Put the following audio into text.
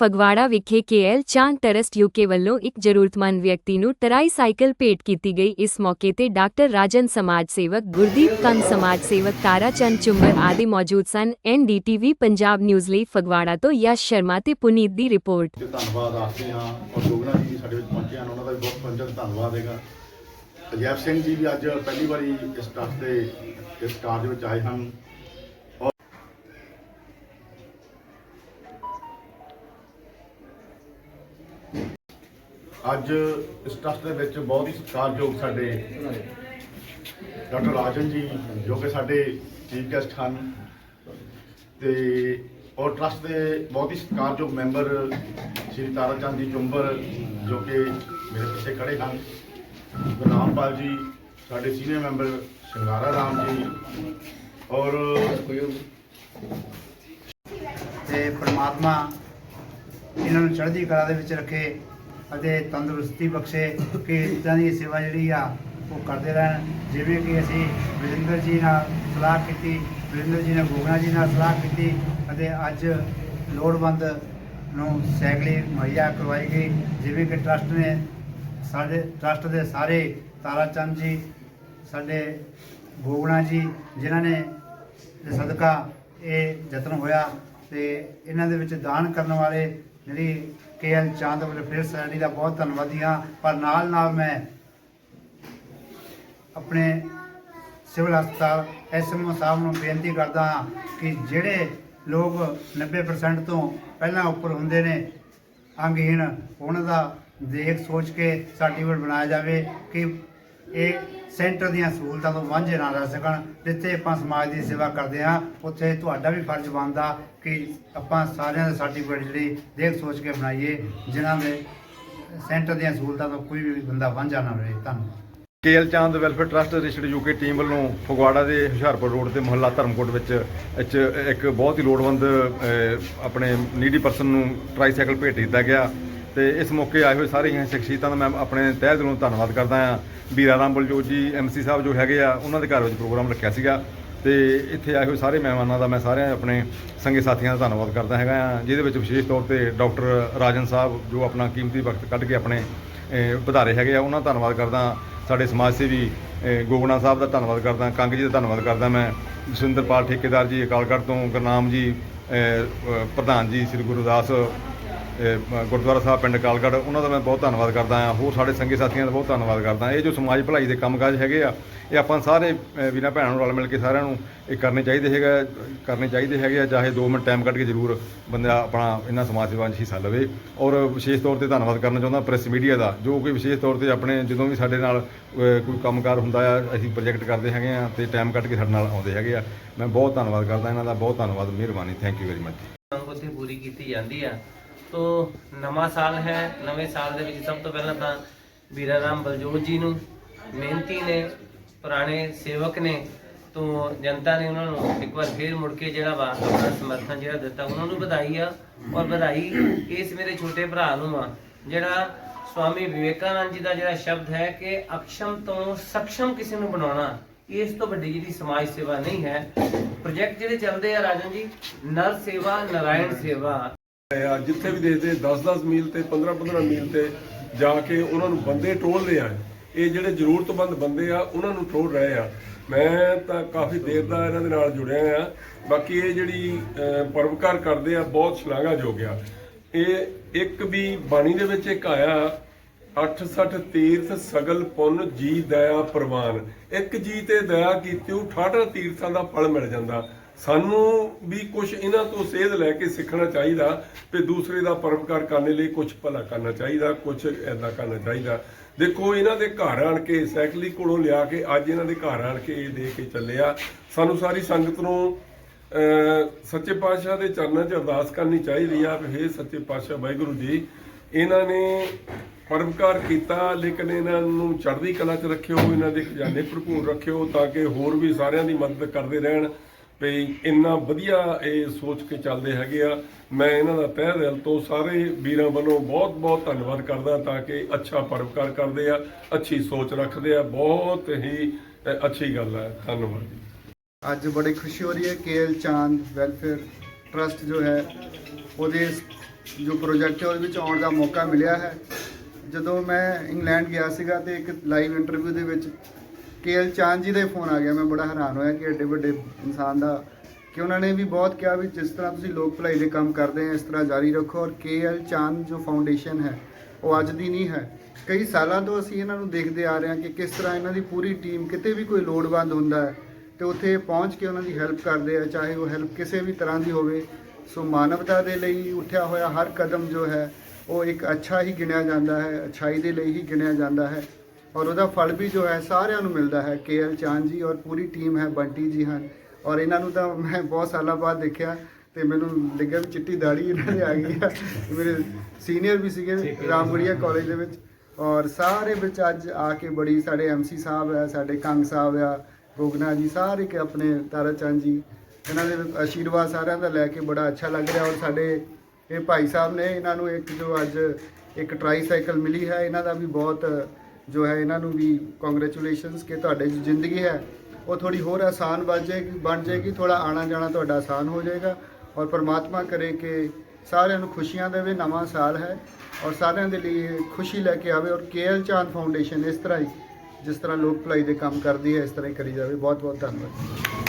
ਫਗਵਾੜਾ ਵਿਖੇ ਕੇਐਲ ਚਾਂਦ trust UK ਵੱਲੋਂ ਇੱਕ ਜ਼ਰੂਰਤਮੰਦ ਵਿਅਕਤੀ ਨੂੰ ਟਰਾਈ ਸਾਈਕਲ ਭੇਟ ਕੀਤੀ ਗਈ। ਇਸ ਮੌਕੇ ਤੇ ਡਾਕਟਰ ਰਾਜਨ ਸਮਾਜ ਸੇਵਕ, ਗੁਰਦੀਪ ਕੰਗ ਸਮਾਜ ਸੇਵਕ, ਤਾਰਾ ਚੰਦ ਚੁੰਬਰ ਆਦਿ ਮੌਜੂਦ ਸਨ। ਐਨਡੀਟੀਵੀ ਪੰਜਾਬ ਨਿਊਜ਼ ਲਈ ਫਗਵਾੜਾ ਤੋਂ ਯਸ਼ ਸ਼ਰਮਾ ਤੇ ਪੁਨੀਤ ਦੀ ਰਿਪੋਰਟ। ਧੰਨਵਾਦ ਆਖਦੇ ਹਾਂ ਔਰ ਜੋਗਨਾ ਜੀ ਸਾਡੇ ਵਿੱਚ ਪਹੁੰਚੇ ਹਨ। ਉਹਨਾਂ ਦਾ ਵੀ ਬਹੁਤ ਪੰਜਨ ਧੰਨਵਾਦ ਹੈਗਾ। ਅਜੈਬ ਸਿੰਘ ਜੀ ਵੀ ਅੱਜ ਪਹਿਲੀ ਵਾਰੀ ਇਸ ਟਰੱਸਟ ਦੇ, ਇਸ ਕਾਰਜ ਵਿੱਚ ਆਏ ਹਨ। ਅੱਜ ਇਸ ਟਰੱਸਟ ਦੇ ਵਿੱਚ ਬਹੁਤ ਹੀ ਸਤਿਕਾਰਯੋਗ ਸਾਡੇ ਡਾਕਟਰ ਰਾਜਨ ਜੀ, ਜੋ ਕਿ ਸਾਡੇ ਚੀਫ ਗੈਸਟ ਹਨ। ਤੇ ਔਰ ਟਰਸਟ ਦੇ ਬਹੁਤ ਹੀ ਸਤਿਕਾਰਯੋਗ ਮੈਂਬਰ ਸ਼੍ਰੀ ਤਾਰਾ ਚੰਦ ਜੀ ਚੁੰਬਰ, ਜੋ ਕਿ ਮੇਰੇ ਪਿੱਛੇ ਖੜੇ ਹਨ। ਗੁਰਨਾਮਪਾਲ ਜੀ, ਸਾਡੇ ਸੀਨੀਅਰ ਮੈਂਬਰ ਸ਼ਿੰਗਾਰਾ ਰਾਮ ਜੀ ਔਰ ਤੇ ਪ੍ਰਮਾਤਮਾ ਇਹਨਾਂ ਨੂੰ ਚੜ੍ਹਦੀ ਕਲਾ ਦੇ ਵਿੱਚ ਰੱਖੇ। ਅਤੇ ਤੰਦਰੁਸਤੀ ਬਖਸ਼ੇ ਕਿ ਇਦਾਂ ਦੀ ਸੇਵਾ ਜਿਹੜੀ ਆ ਉਹ ਕਰਦੇ ਰਹਿਣ। ਜਿਵੇਂ ਕਿ ਅਸੀਂ ਵਿਜਿੰਦਰ ਜੀ ਨਾਲ ਸਲਾਹ ਕੀਤੀ ਵਿਜਿੰਦਰ ਜੀ ਨੇ ਗੋਗਨਾ ਜੀ ਨਾਲ ਸਲਾਹ ਕੀਤੀ ਅਤੇ ਅੱਜ ਲੋੜਵੰਦ ਨੂੰ ਸਾਈਕਲ ਮੁਹੱਈਆ ਕਰਵਾਈ ਗਈ। ਜਿਵੇਂ ਕਿ ਟਰਸਟ ਨੇ ਸਾਡੇ, ਟਰਸਟ ਦੇ ਸਾਰੇ ਤਾਰਾ ਚੰਦ ਜੀ, ਸਾਡੇ ਗੋਗਣਾ ਜੀ, ਜਿਨ੍ਹਾਂ ਨੇ ਸਦਕਾ ਇਹ ਯਤਨ ਹੋਇਆ ਤੇ ਇਹਨਾਂ ਦੇ ਵਿੱਚ ਦਾਨ ਕਰਨ ਵਾਲੇ ਜਿਹੜੀ ਕੇ ਕੇਐਲ ਚਾਂਦ ਵੈਲਫੇਅਰ ਸੋਸਾਇਟੀ ਦਾ ਬਹੁਤ ਧੰਨਵਾਦੀ ਹਾਂ, ਪਰ ਨਾਲ ਨਾਲ ਮੈਂ ਆਪਣੇ ਸਿਵਲ ਹਸਪਤਾਲ ਐਸਐਮਓ ਸਾਹਿਬ ਨੂੰ ਬੇਨਤੀ ਕਰਦਾ ਹਾਂ ਕਿ ਜਿਹੜੇ ਲੋਕ 90% ਤੋਂ ਪਹਿਲਾਂ ਉੱਪਰ ਹੁੰਦੇ ਨੇ, ਅੰਗਹੀਣ, ਉਹਨਾਂ ਦਾ ਦੇਖ ਸੋਚ ਕੇ ਸਰਟੀਫਿਕੇਟ ਬਣਾਇਆ ਜਾਵੇ ਕਿ ਇਹ ਸੈਂਟਰ ਦੀਆਂ ਸਹੂਲਤਾਂ ਤੋਂ ਵਾਂਝੇ ਨਾ ਰਹਿ ਸਕਣ। ਜਿੱਥੇ ਆਪਾਂ ਸਮਾਜ ਦੀ ਸੇਵਾ ਕਰਦੇ ਹਾਂ, ਉੱਥੇ ਤੁਹਾਡਾ ਵੀ ਫਰਜ਼ ਬਣਦਾ ਕਿ ਆਪਾਂ ਸਾਰਿਆਂ ਦੇ ਸਰਟੀਫਿਕੇਟ ਜਿਹੜੀ ਦੇਖ ਸੋਚ ਕੇ ਬਣਾਈਏ, ਜਿਨ੍ਹਾਂ ਦੇ ਸੈਂਟਰ ਦੀਆਂ ਸਹੂਲਤਾਂ ਤੋਂ ਕੋਈ ਵੀ ਬੰਦਾ ਵਾਂਝਾ ਨਾ ਰਹੇ। ਧੰਨਵਾਦ। ਕੇਲ ਚਾਂਦ welfare trust registered UK team ਵੱਲੋਂ ਫਗਵਾੜਾ ਦੇ ਹੁਸ਼ਿਆਰਪੁਰ ਰੋਡ ਤੇ ਮੁਹੱਲਾ ਧਰਮਕੋਟ ਵਿੱਚ ਇੱਕ ਬਹੁਤ ਹੀ ਲੋੜਵੰਦ ਆਪਣੇ ਨੀਡੀ ਪਰਸਨ ਨੂੰ ਟਰਾਈਸਾਈਕਲ ਭੇਟ ਕੀਤਾ ਗਿਆ। ਤੇ ਇਸ ਮੌਕੇ ਆਏ ਹੋਏ ਸਾਰੇ ਹੀ ਸ਼ਖਸੀਅਤਾਂ ਦਾ ਮੈਂ ਆਪਣੇ ਤਹਿ ਦਿਲੋਂ ਧੰਨਵਾਦ ਕਰਦਾ ਹਾਂ। ਵੀਰਾ ਰਾਮ ਬਲਜੋਤ ਜੀ ਐਮਸੀ ਸਾਹਿਬ ਜੋ ਹੈਗੇ ਆ ਉਹਨਾਂ ਦੇ ਘਰ ਵਿੱਚ ਪ੍ਰੋਗਰਾਮ ਰੱਖਿਆ ਸੀਗਾ। ਤੇ ਇੱਥੇ ਆਏ ਹੋਏ ਸਾਰੇ ਮਹਿਮਾਨਾਂ ਦਾ ਮੈਂ ਸਾਰਿਆਂ ਆਪਣੇ ਸੰਗੀ ਸਾਥੀਆਂ ਦਾ ਧੰਨਵਾਦ ਕਰਦਾ ਹੈਗਾ ਆ ਜਿਹਦੇ ਵਿੱਚ ਵਿਸ਼ੇਸ਼ ਤੌਰ ਤੇ ਡਾਕਟਰ ਰਾਜਨ ਸਾਹਿਬ ਜੋ ਆਪਣਾ ਕੀਮਤੀ ਵਕਤ ਕੱਢ ਕੇ ਆਪਣੇ ਵਧਾਰੇ ਹੈਗੇ ਆ ਉਹਨਾਂ ਦਾ ਧੰਨਵਾਦ ਕਰਦਾ ਸਾਡੇ ਸਮਾਜ ਸੇਵੀ ਅਹ, ਸਾਹਿਬ ਦਾ ਧੰਨਵਾਦ ਕਰਦਾ ਕੰਗ ਜੀ ਦਾ ਧੰਨਵਾਦ ਕਰਦਾ ਮੈਂ। ਜਸਵਿੰਦਰਪਾਲ ਠੇਕੇਦਾਰ ਜੀ ਅਕਾਲਗੜ੍ਹ ਤੋਂ ਗੁਰਨਾਮ ਜੀ ਪ੍ਰਧਾਨ ਜੀ ਸ੍ਰੀ ਗੁਰਦਾਸ ਗੁਰਦੁਆਰਾ ਸਾਹਿਬ ਪਿੰਡ ਕਾਲਗੜ੍ਹ ਉਹਨਾਂ ਦਾ ਮੈਂ ਬਹੁਤ ਧੰਨਵਾਦ ਕਰਦਾ ਹਾਂ। ਹੋਰ ਸਾਡੇ ਸੰਗੀ ਸਾਥੀਆਂ ਦਾ ਬਹੁਤ ਧੰਨਵਾਦ ਕਰਦਾ ਇਹ ਜੋ ਸਮਾਜ ਭਲਾਈ ਦੇ ਕੰਮਕਾਜ ਹੈਗੇ ਆ ਇਹ ਆਪਾਂ ਸਾਰੇ ਅਹ, ਵੀਰਾਂ ਭੈਣਾਂ ਨੂੰ ਰਲ ਮਿਲ ਕੇ ਸਾਰਿਆਂ ਨੂੰ ਇਹ ਕਰਨੇ ਚਾਹੀਦੇ ਹੈਗਾ ਕਰਨੇ ਚਾਹੀਦੇ ਹੈਗੇ ਆ ਚਾਹੇ 2 ਮਿੰਟ ਟਾਈਮ ਕੱਢ ਕੇ ਜ਼ਰੂਰ ਬੰਦਾ ਆਪਣਾ ਇਹਨਾਂ ਸਮਾਜ ਸੇਵਾ 'ਚ ਹਿੱਸਾ ਲਵੇ। ਔਰ ਵਿਸ਼ੇਸ਼ ਤੌਰ ਤੇ ਧੰਨਵਾਦ ਕਰਨਾ ਚਾਹੁੰਦਾ ਪ੍ਰੈਸ ਮੀਡੀਆ ਦਾ ਜੋ ਕੋਈ ਵਿਸ਼ੇਸ਼ ਤੌਰ ਤੇ ਆਪਣੇ ਜਦੋਂ ਵੀ ਸਾਡੇ ਨਾਲ ਅਹ, ਕੋਈ ਕੰਮਕਾਰ ਹੁੰਦਾ ਆ ਅਸੀਂ ਪ੍ਰੋਜੈਕਟ ਕਰਦੇ ਹੈਗੇ ਆ ਤੇ ਟਾਈਮ ਕੱਢ ਕੇ ਸਾਡੇ ਨਾਲ ਆਉਂਦੇ ਹੈਗੇ ਆ। ਮੈਂ ਬਹੁਤ ਧੰਨਵਾਦ ਕਰਦਾ ਇਹਨਾਂ ਦਾ ਬਹੁਤ ਧੰਨਵਾਦ ਮਿਹਰਬਾਨੀ ਥੈਂਕ ਯੂ ਵੈਰੀ ਮਚ ਉੱਥੇ ਪੂਰੀ ਕੀਤੀ ਜਾਂਦੀ ਆ। ਤੋ ਨਵਾਂ ਸਾਲ ਹੈ। ਨਵੇਂ ਸਾਲ ਦੇ ਵਿੱਚ ਸਭ ਤੋਂ ਪਹਿਲਾਂ ਤਾਂ ਵੀਰਾ ਰਾਮ ਬਲਜੋਤ ਜੀ ਨੂੰ ਮਿਹਨਤੀ ਨੇ, ਪੁਰਾਣੇ ਸੇਵਕ ਨੇ ਤੋਂ ਜਨਤਾ ਨੇ ਉਹਨਾਂ ਨੂੰ ਇੱਕ ਵਾਰ ਫੇਰ ਮੁੜ ਕੇ ਜਿਹੜਾ ਵਾ ਆਪਣਾ ਸਮਰਥਨ ਜਿਹੜਾ ਦਿੱਤਾ, ਉਹਨਾਂ ਨੂੰ ਵਧਾਈ ਆ ਔਰ ਵਧਾਈ ਇਸ ਮੇਰੇ ਛੋਟੇ ਭਰਾ ਨੂੰ ਆ। ਜਿਹੜਾ ਸਵਾਮੀ ਵਿਵੇਕਾਨੰਦ ਜੀ ਦਾ ਜਿਹੜਾ ਸ਼ਬਦ ਹੈ ਕਿ ਅਕਸ਼ਮ ਤੋਂ ਸક્ષਮ ਕਿਸੇ ਨੂੰ ਬਣਾਉਣਾ, ਇਸ ਤੋਂ ਵੱਡੀ ਜਿਹੜੀ ਸਮਾਜ ਸੇਵਾ ਨਹੀਂ ਹੈ। ਪ੍ਰੋਜੈਕਟ ਜਿਹੜੇ ਚੱਲਦੇ ਆ ਰਾਜਨ ਜੀ ਨਰ ਸੇਵਾ ਨਾਰਾਇਣ ਸੇਵਾ। ਜਿੱਥੇ ਵੀ ਦੇਖਦੇ 10-10 ਮੀਲ ਤੇ 15-15 ਮੀਲ ਤੇ ਜਾ ਕੇ ਉਹਨਾਂ ਨੂੰ ਬੰਦੇ ਟੋਲਦੇ ਆ। ਇਹ ਜਿਹੜੇ ਜ਼ਰੂਰਤਮੰਦ ਬੰਦੇ ਆ ਉਹਨਾਂ ਨੂੰ ਟੋਲ ਰਹੇ ਆ। ਮੈਂ ਤਾਂ ਕਾਫੀ ਦੇਰ ਦਾ ਇਹਨਾਂ ਦੇ ਨਾਲ ਜੁੜਿਆ ਆ। ਬਾਕੀ ਇਹ ਜਿਹੜੀ ਅਹ, ਪਰਵਕਾਰ ਕਰਦੇ ਆ ਬਹੁਤ ਸ਼ਲਾਘਾਯੋਗ ਆ। ਇਹ ਇੱਕ ਵੀ ਬਾਣੀ ਦੇ ਵਿੱਚ ਇੱਕ ਆਇਆ 68 ਤੀਰਥ ਸਗਲ ਪੁੰਨ ਜੀ ਦਇਆ ਪ੍ਰਵਾਨ। ਇੱਕ ਜੀ ਤੇ ਦਇਆ ਕੀਤੀ ਉਹ 68 ਤੀਰਥਾਂ ਦਾ ਫਲ ਮਿਲ ਜਾਂਦਾ। ਸਾਨੂੰ ਵੀ ਕੁਝ ਇਹਨਾਂ ਤੋਂ ਸੇਧ ਲੈ ਕੇ ਸਿੱਖਣਾ ਚਾਹੀਦਾ ਤੇ ਦੂਸਰੇ ਦਾ ਪਰਉਪਕਾਰ ਕਰਨ ਲਈ ਕੁਝ ਭਲਾ ਕਰਨਾ ਚਾਹੀਦਾ ਕੁਝ ਐਦਾਂ ਕਰਨਾ ਚਾਹੀਦਾ। ਦੇਖੋ, ਇਹਨਾਂ ਦੇ ਘਰ ਆਣ ਕੇ ਸਾਈਕਲੀ ਕੋਲੋਂ ਲਿਆ ਕੇ ਅੱਜ ਇਹਨਾਂ ਦੇ ਘਰ ਆਣ ਕੇ ਇਹ ਦੇ ਕੇ ਚੱਲਿਆ। ਸਾਨੂੰ ਸਾਰੀ ਸੰਗਤ ਨੂੰ ਸੱਚੇ ਪਾਤਸ਼ਾਹ ਦੇ ਚਰਨਾਂ 'ਚ ਅਰਦਾਸ ਕਰਨੀ ਚਾਹੀਦੀ ਆ ਵੀ ਹੇ ਸੱਚੇ ਪਾਤਸ਼ਾਹ ਵਾਹਿਗੁਰੂ ਜੀ, ਇਹਨਾਂ ਨੇ ਪਰਉਪਕਾਰ ਕੀਤਾ, ਲੇਕਿਨ ਇਹਨਾਂ ਨੂੰ ਚੜ੍ਹਦੀ ਕਲਾ 'ਚ ਰੱਖਿਓ, ਇਹਨਾਂ ਦੇ ਖਜ਼ਾਨੇ ਭਰਪੂਰ ਰੱਖਿਓ ਤਾਂ ਕਿ ਹੋਰ ਵੀ ਸਾਰਿਆਂ ਦੀ ਮਦਦ ਕਰਦੇ ਰਹਿਣ। ਵੀ ਇੰਨਾ ਵਧੀਆ ਇਹ ਸੋਚ ਕੇ ਚੱਲਦੇ ਹੈਗੇ ਆ। ਮੈਂ ਇਹਨਾਂ ਦਾ ਤਹਿ ਦਿਲ ਤੋਂ ਸਾਰੇ ਵੀਰਾਂ ਵੱਲੋਂ ਬਹੁਤ ਬਹੁਤ ਧੰਨਵਾਦ ਕਰਦਾ ਤਾਂ ਕਿ ਅੱਛਾ ਪਰਵਕਾਰ ਕਰਦੇ ਆ, ਅੱਛੀ ਸੋਚ ਰੱਖਦੇ ਆ। ਬਹੁਤ ਹੀ ਅੱਛੀ ਗੱਲ ਹੈ ਧੰਨਵਾਦ ਜੀ। ਅੱਜ ਬੜੀ ਖੁਸ਼ੀ ਹੋ ਰਹੀ ਹੈ ਕੇਐਲ ਚਾਂਦ ਵੈਲਫੇਅਰ ਟਰਸਟ ਜੋ ਹੈ, ਉਹਦੇ ਜੋ ਪ੍ਰੋਜੈਕਟ ਹੈ, ਉਹਦੇ ਵਿੱਚ ਆਉਣ ਦਾ ਮੌਕਾ ਮਿਲਿਆ ਹੈ। ਜਦੋਂ ਮੈਂ ਇੰਗਲੈਂਡ ਗਿਆ ਸੀਗਾ ਤੇ ਇੱਕ ਲਾਈਵ ਇੰਟਰਵਿਊ ਦੇ ਵਿੱਚ ਕੇਐਲ ਚਾਂਦ ਜੀ ਦਾ ਫੋਨ ਆ ਗਿਆ, ਮੈਂ ਬੜਾ ਹੈਰਾਨ ਹੋਇਆ ਕਿ ਐਡੇ ਵੱਡੇ ਇਨਸਾਨ ਦਾ, ਕਿ ਉਹਨਾਂ ਨੇ ਵੀ ਬਹੁਤ ਕਿਹਾ ਵੀ ਜਿਸ ਤਰ੍ਹਾਂ ਤੁਸੀਂ ਲੋਕ ਭਲਾਈ ਦੇ ਕੰਮ ਕਰਦੇ ਆ, ਇਸ ਤਰ੍ਹਾਂ ਜਾਰੀ ਰੱਖੋ ਔਰ ਕੇਐਲ ਚਾਂਦ ਜੋ ਫਾਊਂਡੇਸ਼ਨ ਹੈ, ਉਹ ਅੱਜ ਦੀ ਨਹੀਂ ਹੈ। ਕਈ ਸਾਲਾਂ ਤੋਂ ਅਸੀਂ ਇਹਨਾਂ ਨੂੰ ਦੇਖਦੇ ਆ ਰਹੇ ਹਾਂ ਕਿ ਕਿਸ ਤਰ੍ਹਾਂ ਇਹਨਾਂ ਦੀ ਪੂਰੀ ਟੀਮ ਕਿਤੇ ਵੀ ਕੋਈ ਲੋੜਵੰਦ ਹੁੰਦਾ ਹੈ ਤੇ ਉੱਥੇ ਪਹੁੰਚ ਕੇ ਉਹਨਾਂ ਦੀ ਹੈਲਪ ਕਰਦੇ ਆ, ਚਾਹੇ ਉਹ ਹੈਲਪ ਕਿਸੇ ਵੀ ਤਰ੍ਹਾਂ ਦੀ ਹੋਵੇ। ਸੋ ਮਾਨਵਤਾ ਦੇ ਲਈ ਉੱਠਿਆ ਹੋਇਆ ਹਰ ਕਦਮ ਜੋ ਹੈ, ਉਹ ਇੱਕ ਅੱਛਾ ਹੀ ਗਿਣਿਆ ਜਾਂਦਾ ਹੈ, ਅੱਛਾਈ ਦੇ ਲਈ ਹੀ ਗਿਣਿਆ ਜਾਂਦਾ ਹੈ। ਔਰ ਉਹਦਾ ਫਲ ਵੀ ਜੋ ਹੈ ਸਾਰਿਆਂ ਨੂੰ ਮਿਲਦਾ ਹੈ। ਕੇਐਲ ਚਾਂਦ ਜੀ ਔਰ ਪੂਰੀ ਟੀਮ ਹੈ ਬੰਟੀ ਜੀ ਹਨ। ਔਰ ਇਹਨਾਂ ਨੂੰ ਤਾਂ ਮੈਂ ਬਹੁਤ ਸਾਲਾਂ ਬਾਅਦ ਦੇਖਿਆ ਤੇ ਮੈਨੂੰ ਲੱਗਿਆ ਵੀ ਚਿੱਟੀ ਦਾੜੀ ਇਹਨਾਂ ਦੇ ਆ ਗਈ ਆ। ਮੇਰੇ ਸੀਨੀਅਰ ਵੀ ਸੀਗੇ ਰਾਮਗੜੀਆ ਕਾਲਜ ਦੇ ਵਿੱਚ। ਔਰ ਸਾਰੇ ਵਿੱਚ ਅੱਜ ਆ ਕੇ ਬੜੀ ਸਾਡੇ ਐਮਸੀ ਸਾਹਿਬ ਆ, ਸਾਡੇ ਕੰਗ ਸਾਹਿਬ ਆ, ਗੋਗਨਾ ਜੀ, ਸਾਰੇ ਕੇ ਆਪਣੇ ਤਾਰਾ ਚੰਦ ਜੀ, ਇਹਨਾਂ ਦੇ ਆਸ਼ੀਰਵਾਦ ਸਾਰਿਆਂ ਦਾ ਲੈ ਕੇ ਬੜਾ ਅੱਛਾ ਲੱਗ ਰਿਹਾ। ਔਰ ਸਾਡੇ ਇਹ ਭਾਈ ਸਾਹਿਬ ਨੇ ਇਹਨਾਂ ਨੂੰ ਇੱਕ ਜੋ ਅੱਜ ਇੱਕ ਟ੍ਰਾਈਸਾਈਕਲ ਮਿਲੀ ਹੈ, ਇਹਨਾਂ ਦਾ ਵੀ ਬਹੁਤ ਜੋ ਹੈ ਇਹਨਾਂ ਨੂੰ ਵੀ ਕੰਗ੍ਰੈਚੁਲੇਸ਼ਨਸ ਕਿ ਤੁਹਾਡੇ ਜੋ ਜ਼ਿੰਦਗੀ ਹੈ। ਉਹ ਥੋੜੀ ਹੋਰ ਆਸਾਨ ਬਣ ਜਾਏਗੀ ਬਣ ਜਾਏਗੀ ਥੋੜਾ ਆਣਾ ਜਾਣਾ ਤੁਹਾਡਾ ਆਸਾਨ ਹੋ ਜਾਏਗਾ ਔਰ ਪਰਮਾਤਮਾ ਕਰੇ ਕਿ ਸਾਰਿਆਂ ਨੂੰ ਖੁਸ਼ੀਆਂ ਦੇਵੇ, ਨਵਾਂ ਸਾਲ ਹੈ ਔਰ ਸਾਰਿਆਂ ਦੇ ਲਈ ਖੁਸ਼ੀ ਲੈ ਕੇ ਆਵੇ ਔਰ ਕੇਐਲ ਚਾਂਦ ਫਾਊਂਡੇਸ਼ਨ ਇਸ ਤਰ੍ਹਾਂ ਹੀ ਜਿਸ ਤਰ੍ਹਾਂ ਲੋਕ ਭਲਾਈ ਦੇ ਕੰਮ ਕਰਦੀ ਹੈ, ਇਸ ਤਰ੍ਹਾਂ ਹੀ ਕਰੀ ਜਾਵੇ। ਬਹੁਤ ਬਹੁਤ ਧੰਨਵਾਦ।